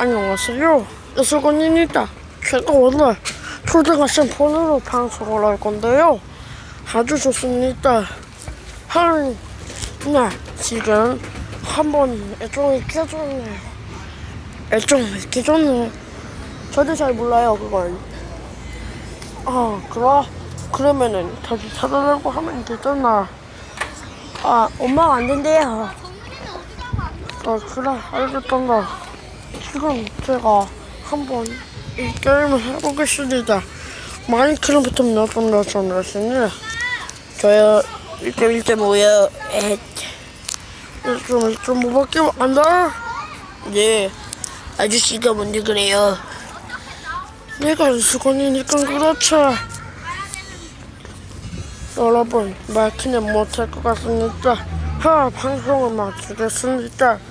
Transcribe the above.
안녕하세요. 이수건입니다. 제가 오늘 초등학생 폰으로 방송을 할 건데요. 아주 좋습니다. 한, 네, 지금 한번 애정이 깨졌네. 애정이 깨졌네. 저도 잘 몰라요, 그건. 아, 그래? 그러면은 다시 찾아달라고 하면 되잖아. 아, 엄마가 안 된대요. 아, 그래, 알겠단다. 지금 제가 한번 이 게임을 해보겠습니다. 마인크래프트 몇번 나타났으니 저요 1점 1점 5요? 1점 1점 5밖에 안 돼? 네 아저씨가 먼저 그래요? 내가 수건이니까 그렇지 여러분 마키는 못할 것 같으니까 하 방송을 마치겠습니다